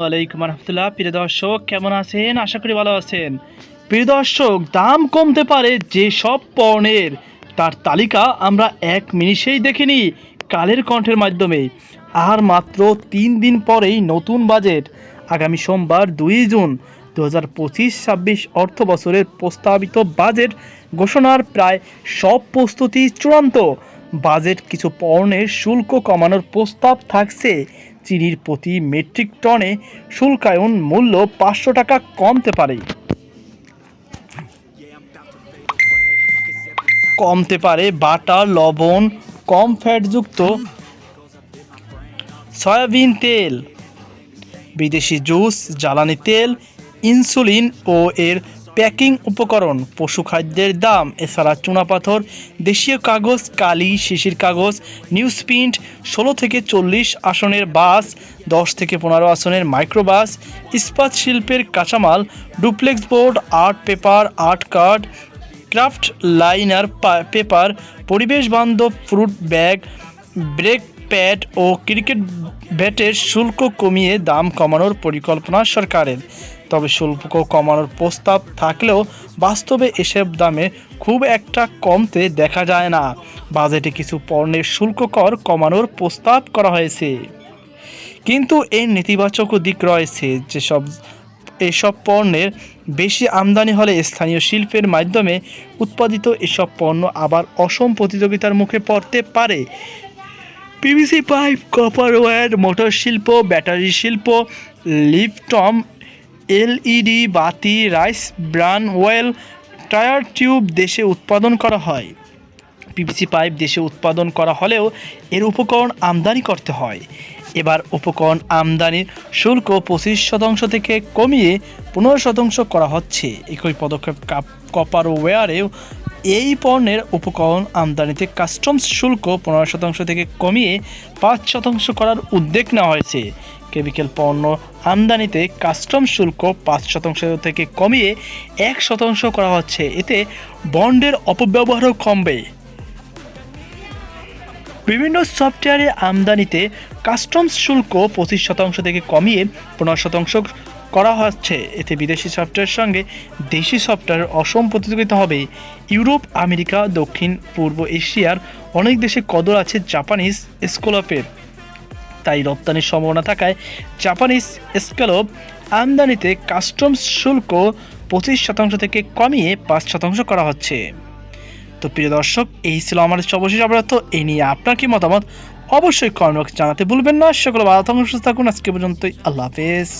ওয়ালাইকুম রহমতুল্লাহ প্রিয় দর্শক, কেমন আছেন? আশা করি ভালো আছেন। প্রিয় দর্শক, দাম কমতে পারে যে সব পণ্যের। তার তালিকা আমরা এক মিনিটেই দেখে নিই কালের কণ্ঠের মাধ্যমে। আর মাত্র তিন দিন পরেই নতুন বাজেট। আগামী সোমবার দুই জুন দু হাজার পঁচিশ ছাব্বিশ অর্থ বছরের প্রস্তাবিত বাজেট ঘোষণার প্রায় সব প্রস্তুতি চূড়ান্ত। বাজেট কিছু পণ্যের শুল্ক কমানোর প্রস্তাব থাকছে চিনির প্রতি মেট্রিক টনে শুল্কায়ন মূল্য পাঁচশো টাকা কমতে পারে। কমতে পারে বাটার, লবণ, কম ফ্যাটযুক্ত সয়াবিন তেল। বিদেশি জুস, জ্বালানি তেল, ইনসুলিন ও এর প্যাকিং উপকরণ, পশু খাদ্যের দাম, এছাড়া চুনাপাথর দেশীয় কাগজ, কালি, শিশির কাগজ, নিউজ প্রিন্ট, ষোলো থেকে চল্লিশ আসনের বাস, দশ থেকে পনেরো আসনের মাইক্রোবাস, ইস্পাত শিল্পের কাঁচামাল, duplex board, art paper, art card, craft liner paper, পরিবেশ বান্ধব ফ্রুট ব্যাগ, ব্রেক প্যাড ও ক্রিকেট ব্যাটের শুল্ক কমিয়ে দাম কমানোর পরিকল্পনা সরকারের। তবে শুল্ক কমানোর প্রস্তাব থাকলেও বাস্তবে এসব দামে খুব একটা কমতে দেখা যায় না। বাজেটে কিছু পণ্যের শুল্ক কর কমানোর প্রস্তাব করা হয়েছে। কিন্তু এর নেতিবাচক দিক রয়েছে যেসব এসব পণ্যের বেশি আমদানি হলে স্থানীয় শিল্পের মাধ্যমে উৎপাদিত এসব পণ্য আবার অসম প্রতিযোগিতার মুখে পড়তে পারে। PVC pipe copper wire motor শিল্প ব্যাটারি শিল্প লিপটম এলইডি, বাতি, rice, bran oil, tyre tube দেশে উৎপাদন করা হয়। পিভিসি পাইপ দেশে উৎপাদন করা হলেও এর উপকরণ আমদানি করতে হয়। এবার উপকরণ আমদানির শুল্ক পঁচিশ শতাংশ থেকে কমিয়ে পনেরো শতাংশ করা হচ্ছে। একই পদক্ষেপ কাপ- কপার ওয়্যারেও এই পণ্যের উপকরণ আমদানিতে কাস্টমস শুল্ক পনেরো শতাংশ থেকে কমিয়ে পাঁচ শতাংশ করার উদ্যোগ নেওয়া হয়েছে। কেমিক্যাল পণ্য আমদানিতে কাস্টমস শুল্ক পাঁচ শতাংশ থেকে কমিয়ে এক শতাংশ করা হচ্ছে। এতে বন্ডের অপব্যবহারও কমবে। বিভিন্ন সফটওয়্যারে আমদানিতে কাস্টমস শুল্ক পঁচিশ শতাংশ থেকে কমিয়ে পনেরো শতাংশ করা হচ্ছে। এতে বিদেশি সফটওয়্যারের সঙ্গে দেশি সফটওয়্যারের অসম প্রতিযোগিতা হবে। ইউরোপ, আমেরিকা, দক্ষিণ, পূর্ব এশিয়ার অনেক দেশে কদর আছে জাপানিজ স্কোলপের। তাই রপ্তানির সম্ভাবনা থাকায় জাপানিজ স্ক্যালপ আমদানিতে কাস্টমস শুল্ক পঁচিশ শতাংশ থেকে কমিয়ে পাঁচ শতাংশ করা হচ্ছে। তো প্রিয় দর্শক, এই ছিল আমাদের সর্বশেষ অবরত এই নিয়ে আপনার কি মতামত? অবশ্যই কমেন্ট জানাতে ভুলবেন না। সকল ভালো থাকুন, সুস্থ থাকুন। আজকে পর্যন্তই আল্লাহ হাফেজ।